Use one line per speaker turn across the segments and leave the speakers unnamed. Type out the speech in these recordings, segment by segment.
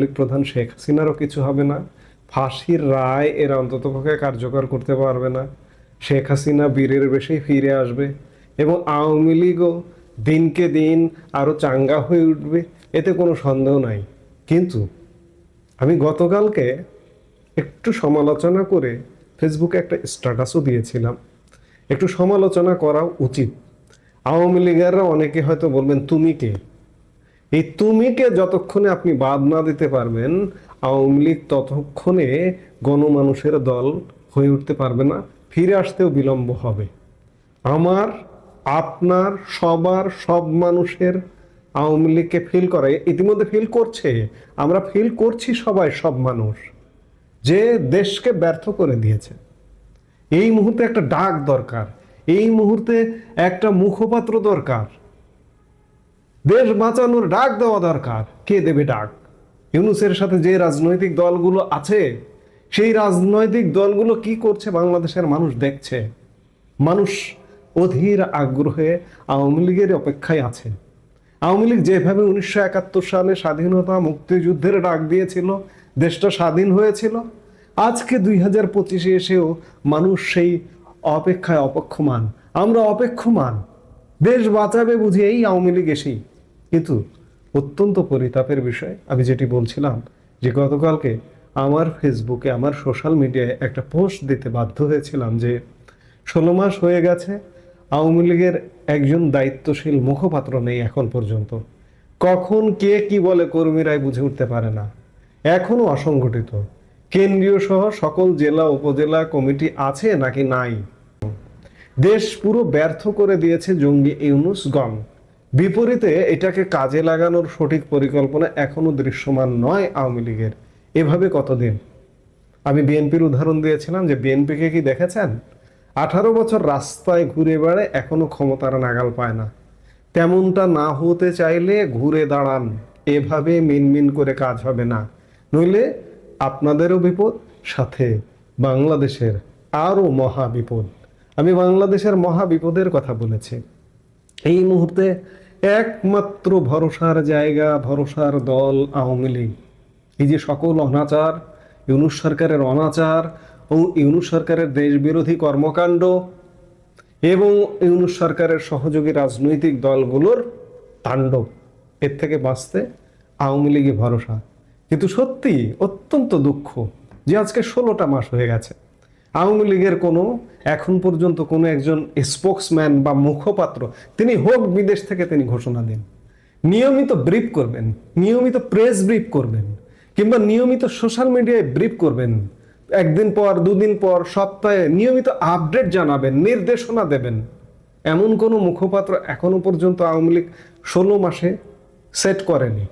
লীগ প্রধান শেখ হাসিনারও কিছু হবে না। ফাঁসির রায় এরা অন্ততপক্ষে কার্যকর করতে পারবে না। শেখ হাসিনা বীরের বেশি ফিরে আসবে এবং আওয়ামী লীগও দিনকে দিন আরও চাঙ্গা হয়ে উঠবে, এতে কোনো সন্দেহ নাই। কিন্তু আমি গতকালকে একটু সমালোচনা করে ফেসবুকে একটা স্ট্যাটাসও দিয়েছিলাম। একটু সমালোচনা করা উচিত। আওয়ামী লীগেররা অনেকে হয়তো বলবেন, তুমি কে? এই তুমিকে যতক্ষণে আপনি বাদ না দিতে পারবেন, আওয়ামী লীগ ততক্ষণে গণমানুষের দল হয়ে উঠতে পারবে না, ফিরে আসতেও বিলম্ব হবে। আমার, আপনার, সবার, সব মানুষের আওয়ামী লীগকে ফিল করে, ইতিমধ্যে ফিল করছে, আমরা ফিল করছি সবাই সব মানুষ, যে দেশকে ব্যর্থ করে দিয়েছে। এই মুহূর্তে একটা ডাক দরকার, এই মুহূর্তে একটা মুখপাত্র দরকার দেশ বাঁচানোর ডাক দেওয়া দরকার। কে দেবে ডাক? ইউনুসের সাথে যে রাজনৈতিক দলগুলো আছে, সেই রাজনৈতিক দলগুলো কি করছে বাংলাদেশের মানুষ দেখছে? মানুষ অধীর আগ্রহে আওয়ামী লীগের অপেক্ষায় আছে। আওয়ামী লীগ যেভাবে উনিশশো একাত্তর সালে স্বাধীনতা মুক্তিযুদ্ধের ডাক দিয়েছিল, দেশটা স্বাধীন হয়েছিল, আজকে দুই হাজার পঁচিশে এসেও মানুষ সেই অপেক্ষায় অপেক্ষমান। আমরা অপেক্ষমান। দেশ বাঁচাবে বুঝি এই আওয়ামী লীগ এসেই। কিন্তু অত্যন্ত পরিতাপের বিষয়। আমি যেটি বলছিলাম যে গতকালকে আমার ফেসবুকে আমার সোশ্যাল মিডিয়ায় একটা পোস্ট দিতে বাধ্য হয়েছিলাম যে ষোলো মাস হয়ে গেছে, আওয়ামী লীগের একজন দায়িত্বশীল মুখপাত্র নেই এখন পর্যন্ত। কখন কে কি বলে কর্মীরাই বুঝে উঠতে পারে না। এখনও অসংগঠিত। কেন্দ্রীয় সহ সকল জেলা, উপজেলা কমিটি আছে নাকি নাই? দেশ পুরো ব্যর্থ করে দিয়েছে জঙ্গি ইউনুস ইউনুসগণ বিপরীতে এটাকে কাজে লাগানোর সঠিক পরিকল্পনা এখনও দৃশ্যমান নয় আওয়ামী লীগের। এভাবে কতদিন? আমি বিএনপির উদাহরণ দিয়েছিলাম যে বিএনপিকে কি দেখেছেন? আঠারো বছর রাস্তায় ঘুরে বেড়ে এখনও ক্ষমতার নাগাল পায় না। তেমনটা না হতে চাইলে ঘুরে দাঁড়ান। এভাবে মিনমিন করে কাজ হবে না। নইলে আপনাদেরও বিপদ, সাথে বাংলাদেশের আরও মহা বিপদ আমি বাংলাদেশের মহা বিপদের কথা বলেছি। এই মুহূর্তে একমাত্র ভরসার জায়গা, ভরসার দল আওয়ামী লীগ। এই যে সকল অনাচার, ইউনুস সরকারের অনাচার ও ইউনুস সরকারের দেশবিরোধী কর্মকাণ্ড এবং ইউনুস সরকারের সহযোগী রাজনৈতিক দলগুলোর তাণ্ডব, এর থেকে বাঁচতে আওয়ামী লীগই ভরসা। কিন্তু সত্যি অত্যন্ত দুঃখ যে আজকে ষোলোটা মাস হয়ে গেছে। আওয়ামী লীগের কোনো, এখন পর্যন্ত কোনো একজন স্পোক্সম্যান বা মুখপাত্র, তিনি হোক বিদেশ থেকে তিনি ঘোষণা দিন। নিয়মিত ব্রিফ করবেন, নিয়মিত প্রেস ব্রিফ করবেন, কিংবা নিয়মিত সোশ্যাল মিডিয়ায় ব্রিফ করবেন। একদিন পর, দুদিন পর, সপ্তাহে নিয়মিত আপডেট জানাবেন, নির্দেশনা দেবেন। এমন কোনো মুখপাত্র এখনও পর্যন্ত আওয়ামী লীগ ষোলো মাসে সেট করেনি।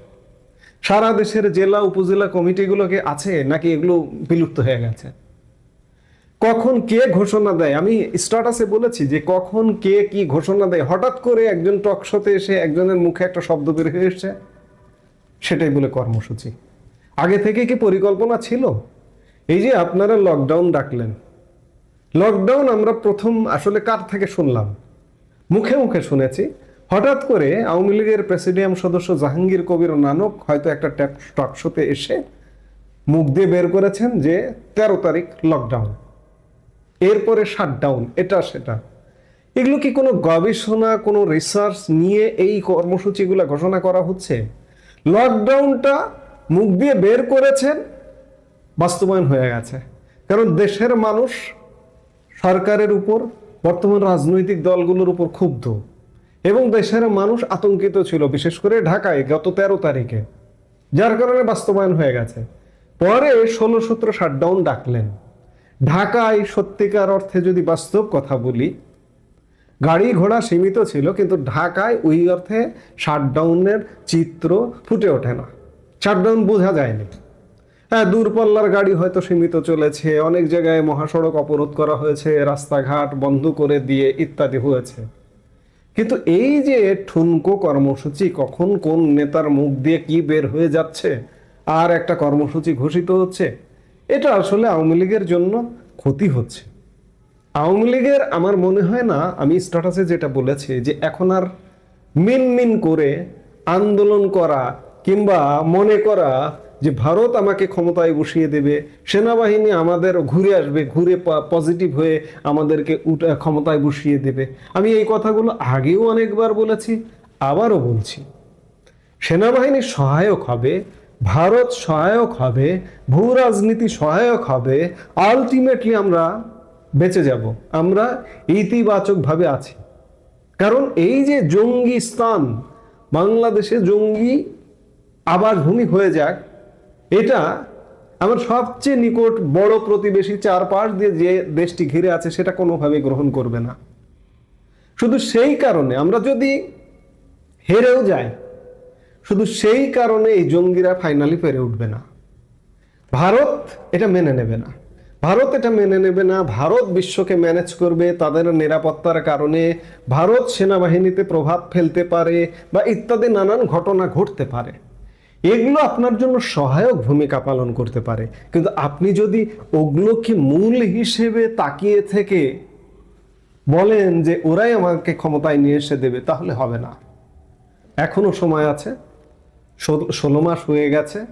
সারা দেশের জেলা, উপজেলা কমিটিগুলোকে আছে, নাকি এগুলো বিলুপ্ত হয়ে গেছে? কখন কে ঘোষণা দেয়? আমি স্টাটাসে বলেছি যে কখন কে কি ঘোষণা দেয়। হঠাৎ করে একজন টক শোতে এসে একজনের মুখে একটা শব্দ বের হয়ে এসছে। সেটাই বলে কর্মসূচি। আগে থেকে কি পরিকল্পনা ছিল? এই যে আপনারা লকডাউন ডাকলেন। লকডাউন আমরা প্রথম আসলে কার থেকে শুনলাম? মুখে মুখে শুনেছি। হঠাৎ করে আওয়ামী লীগের প্রেসিডিয়াম সদস্য জাহাঙ্গীর কবির নানক হয়তো একটা টক শোতে এসে মুখ দিয়ে বের করেছেন যে তেরো তারিখ লকডাউন এরপরে শাটডাউন এটা সেটা। এগুলো কি কোনো গবেষণা, কোনো রিসার্চ নিয়ে এই কর্মসূচিগুলো ঘোষণা করা হচ্ছে? লকডাউনটা মুখ দিয়ে বের করেছেন, বাস্তবায়ন হয়ে গেছে। কারণ দেশের মানুষ সরকারের উপর, বর্তমান রাজনৈতিক দলগুলোর উপর ক্ষুব্ধ। এবং দেশের মানুষ আতঙ্কিত ছিল, বিশেষ করে ঢাকায় গত তেরো তারিখে। যার কারণে বাস্তবায়ন হয়ে গেছে। পরে ষোলো সতেরো শাটডাউন ডাকলেন। ঢাকায় সত্যিকার অর্থে যদি বাস্তব কথা বলি, গাড়ি ঘোড়া সীমিত ছিল, কিন্তু ঢাকায় ওই অর্থে শাটডাউনের চিত্র ফুটে ওঠে না। শাটডাউন বোঝা যায়নি। হ্যাঁ দূরপাল্লার গাড়ি হয়তো সীমিত চলেছে, অনেক জায়গায় মহাসড়ক অবরোধ করা হয়েছে, রাস্তাঘাট বন্ধ করে দিয়ে ইত্যাদি হয়েছে। কিন্তু এই যে ঠুনকো কর্মসূচি, কখন কোন নেতার মুখ দিয়ে কি বের হয়ে যাচ্ছে, আর একটা কর্মসূচি ঘোষিত হচ্ছে? এটা আসলে আওয়ামী লীগের জন্য ক্ষতি হচ্ছে। আওয়ামী লীগের আমার মনে হয় না, আমি স্ট্যাটাসে যেটা বলেছি যে এখন আর মিন মিন করে আন্দোলন করা কিংবা মনে করা যে ভারত আমাকে ক্ষমতায় বসিয়ে দেবে, সেনাবাহিনী আমাদের ঘুরে আসবে, ঘুরে পজিটিভ হয়ে আমাদেরকে ক্ষমতায় বসিয়ে দেবে। আমি এই কথাগুলো আগেও অনেকবার বলেছি, আবারও বলছি। সেনাবাহিনী সহায়ক হবে ভারত সহায়ক হবে, ভূ রাজনীতি সহায়ক হবে আলটিমেটলি আমরা বেঁচে যাব, আমরা ইতিবাচকভাবে আছি। কারণ এই যে জঙ্গি স্থান, বাংলাদেশে জঙ্গি আবাসভূমি হয়ে যাক, এটা আমার সবচেয়ে নিকট বড় প্রতিবেশী চারপাশ দিয়ে যে দেশটি ঘিরে আছে, সেটা কোনোভাবে গ্রহণ করবে না। শুধু সেই কারণে আমরা যদি হেরেও যাই শুধু সেই কারণে এই জঙ্গিরা ফাইনালি পেরে উঠবে না। ভারত এটা মেনে নেবে না। ভারত এটা মেনে নেবে না। ভারত বিশ্বকে ম্যানেজ করবে তাদের নিরাপত্তার কারণে। ভারত সেনাবাহিনীতে প্রভাব ফেলতে পারে বা ইত্যাদি নানান ঘটনা ঘটতে পারে। এগুলো আপনার জন্য সহায়ক ভূমিকা পালন করতে পারে। কিন্তু আপনি যদি ওগুলোকে মূল হিসেবে তাকিয়ে থেকে বলেন যে ওরাই আমাকে ক্ষমতায় নিয়ে এসে দেবে, তাহলে হবে না। এখনও সময় আছে। ষোল- মাস হয়ে গেছে।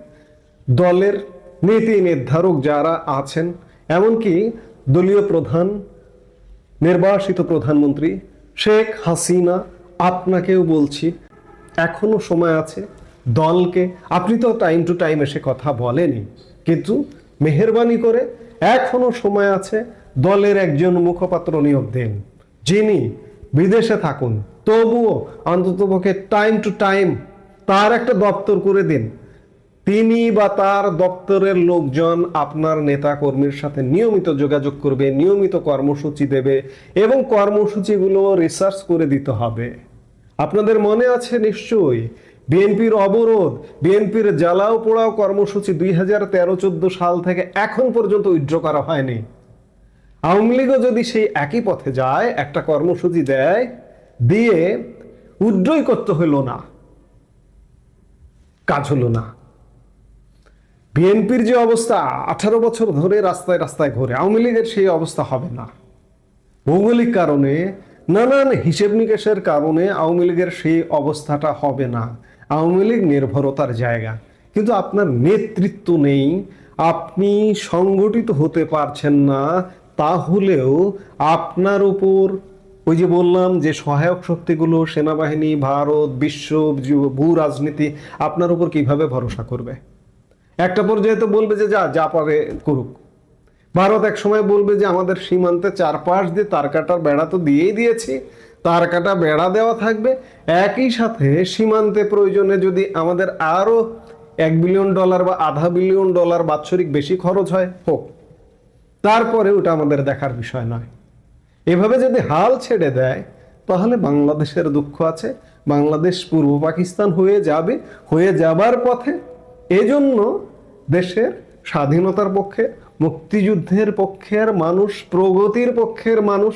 দলের নীতি নির্ধারক যারা আছেন, এমনকি দলীয় প্রধান, নির্বাসিত প্রধানমন্ত্রী শেখ হাসিনা, আপনাকেও বলছি, এখনও সময় আছে দলকে, আপনি তো টাইম টু টাইম এসে কথা বলেনি কিন্তু মেহরবানি করে এখনও সময় আছে দলের একজন মুখপাত্র নিয়োগ দেন, যিনি বিদেশে থাকুন। তবুও অন্ততপক্ষে টাইম টু টাইম তার একটা দপ্তর করে দিন। তিনি বা তার দপ্তরের লোকজন আপনার নেতা কর্মীর সাথে নিয়মিত যোগাযোগ করবে, নিয়মিত কর্মসূচি দেবে এবং কর্মসূচিগুলো রিসার্চ করে দিতে হবে। আপনাদের মনে আছে নিশ্চয়ই, বিএনপির অবরোধ, বিএনপির জ্বালাও পোড়াও কর্মসূচি দুই হাজার তেরো চোদ্দ সাল থেকে এখন পর্যন্ত উইথড্র করা হয়নি। আওয়ামী লীগও যদি সেই একই পথে যায়, একটা কর্মসূচি দেয়, দিয়ে উইথড্রই করতে হইল না। কাজ হলো না। বিএনপির যে অবস্থা, আঠারো বছর ধরে রাস্তায় রাস্তায় ঘোরে, আওয়ামী লীগের সেই অবস্থা হবে না। ভৌগোলিক কারণে, নানান হিসেব নিকেশের কারণে আওয়ামী লীগের সেই অবস্থাটা হবে না। আওয়ামী লীগ নির্ভরতার জায়গা। কিন্তু আপনার নেতৃত্ব নেই, আপনি সংগঠিত হতে পারছেন না, তাহলেও আপনার উপর ওই যে বললাম যে সহায়ক শক্তিগুলো, সেনাবাহিনী, ভারত, বিশ্ব ভূ রাজনীতি, আপনার উপর কীভাবে ভরসা করবে? একটা পর্যায়ে তো বলবে যে যা যা পারে করুক। ভারত এক সময় বলবে যে আমাদের সীমান্তে চারপাশ দিয়ে তার কাটার বেড়া তো দিয়েই দিয়েছি, তার কাটা বেড়া দেওয়া থাকবে। একই সাথে সীমান্তে প্রয়োজনে যদি আমাদের আরও এক বিলিয়ন ডলার বা আধা বিলিয়ন ডলার বাৎসরিক বেশি খরচ হয়, হোক। তারপরে ওটা আমাদের দেখার বিষয় নয়। এভাবে যদি হাল ছেড়ে দেয়, তাহলে বাংলাদেশের দুঃখ আছে। বাংলাদেশ পূর্ব পাকিস্তান হয়ে যাবে, হয়ে যাবার পথে। এজন্য দেশের স্বাধীনতার পক্ষে, মুক্তিযুদ্ধের পক্ষের মানুষ, প্রগতির পক্ষের মানুষ